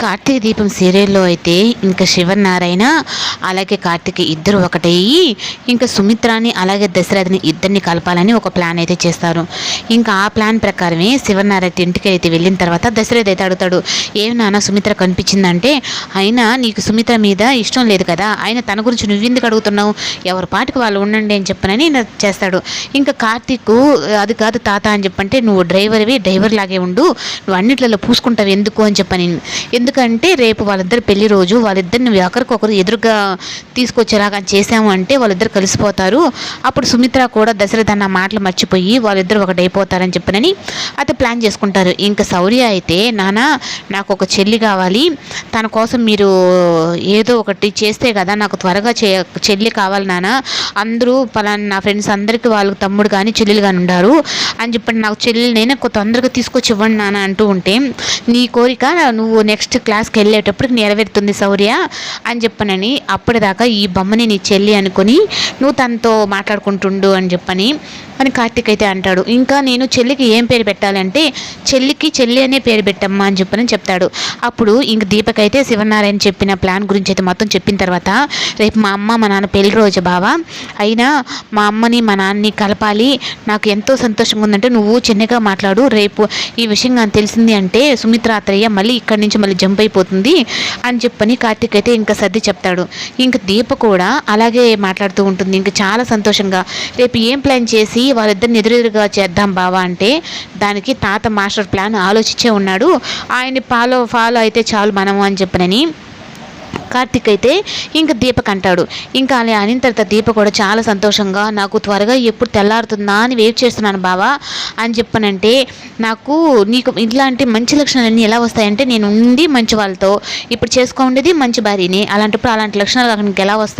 కార్తీక దీపం సీరియల్లో అయితే ఇంకా శివనారాయణ అలాగే కార్తీక్ ఇద్దరు ఒకటయ్యి ఇంకా సుమిత్రాని అలాగే దశరథని ఇద్దరిని కలపాలని ఒక ప్లాన్ అయితే చేస్తారు. ఇంకా ఆ ప్లాన్ ప్రకారమే శివనారాయణ ఇంటికి అయితే వెళ్ళిన తర్వాత దశరథ్ అయితే అడుగుతాడు ఏం నాన్న సుమిత్ర కనిపించిందంటే అయినా నీకు సుమిత్ర మీద ఇష్టం లేదు కదా ఆయన తన గురించి నువ్వెందుకు అడుగుతున్నావు? ఎవరి పాటికి వాళ్ళు ఉండండి అని చెప్పనని చేస్తాడు. ఇంకా కార్తీక్ అది కాదు తాత అని చెప్పంటే నువ్వు డ్రైవర్వి డ్రైవర్ లాగే ఉండు నువ్వు అన్నిట్లలో పూసుకుంటావు ఎందుకు? అని చెప్పని ఎందుకంటే రేపు వాళ్ళిద్దరు పెళ్ళి రోజు వాళ్ళిద్దరిని ఒకరికొకరు ఎదురుగా తీసుకొచ్చేలాగా చేసాము అంటే వాళ్ళిద్దరు కలిసిపోతారు. అప్పుడు సుమిత్ర కూడా దశరథ అన్న మాటలు మర్చిపోయి వాళ్ళిద్దరు ఒకటైపోతారని చెప్పనని అయితే ప్లాన్ చేసుకుంటారు. ఇంకా శౌర్య అయితే నాన్న నాకు ఒక చెల్లి కావాలి. తన కోసం మీరు ఏదో ఒకటి చేస్తే కదా నాకు త్వరగా చే చెల్లి కావాలి నాన్న అందరూ పలానా నా ఫ్రెండ్స్ అందరికీ వాళ్ళకి తమ్ముడు కానీ చెల్లెలు కానీ ఉండారు. అని చెప్పి నాకు చెల్లెలు నేను తొందరగా తీసుకొచ్చి ఇవ్వండి నాన్న అంటూ ఉంటే నీ కోరిక నువ్వు నెక్స్ట్ క్లాస్కి వెళ్ళేటప్పటికి నెరవేరుతుంది శౌర్య అని చెప్పనని అప్పటిదాకా ఈ బొమ్మని నీ చెల్లి అనుకొని నువ్వు తనతో మాట్లాడుకుంటుండు అని చెప్పని అని కార్తీక్ అయితే అంటాడు. ఇంకా నేను చెల్లికి ఏం పేరు పెట్టాలంటే చెల్లికి చెల్లి అనే పేరు పెట్టమ్మా అని చెప్పని చెప్తాడు. అప్పుడు ఇంక దీపక్ అయితే శివనారాయణ చెప్పిన ప్లాన్ గురించి అయితే మొత్తం చెప్పిన తర్వాత రేపు మా అమ్మ మా నాన్న పెళ్ళి రోజు బావా. అయినా మా అమ్మని మా నాన్నని కలపాలి. నాకు ఎంతో సంతోషంగా ఉందంటే నువ్వు చిన్నగా మాట్లాడు. రేపు ఈ విషయం నాకు తెలిసింది అంటే సుమిత్ర అత్తయ్య మళ్ళీ ఇక్కడి నుంచి మళ్ళీ జంప్ అయిపోతుంది అని చెప్పని కార్తీక్ అయితే ఇంకా సర్ది చెప్తాడు. ఇంక దీప కూడా అలాగే మాట్లాడుతూ ఉంటుంది. ఇంకా చాలా సంతోషంగా. రేపు ఏం ప్లాన్ చేసి వాళ్ళిద్దరిని ఎదురెదురుగా చేద్దాం బావా అంటే దానికి తాత మాస్టర్ ప్లాన్ ఆలోచించే ఉన్నాడు. ఆయన్ని ఫాలో ఫాలో అయితే చాలు మనము అని చెప్పనని కార్తిక్ అయితే ఇంకా దీపక్ అంటాడు. ఇంకా అలా అనిన తర్వాత దీప కూడా చాలా సంతోషంగా నాకు త్వరగా ఎప్పుడు తెల్లారుతుందా అని వెయిట్ చేస్తున్నాను బావా అని చెప్పనంటే నాకు నీకు ఇట్లాంటి మంచి లక్షణాలన్నీ ఎలా వస్తాయంటే నేను ఉండి మంచి వాళ్ళతో ఇప్పుడు చేసుకోండేది మంచి భార్యని. అలాంటప్పుడు అలాంటి లక్షణాలు అక్కడికి ఎలా వస్తాయి?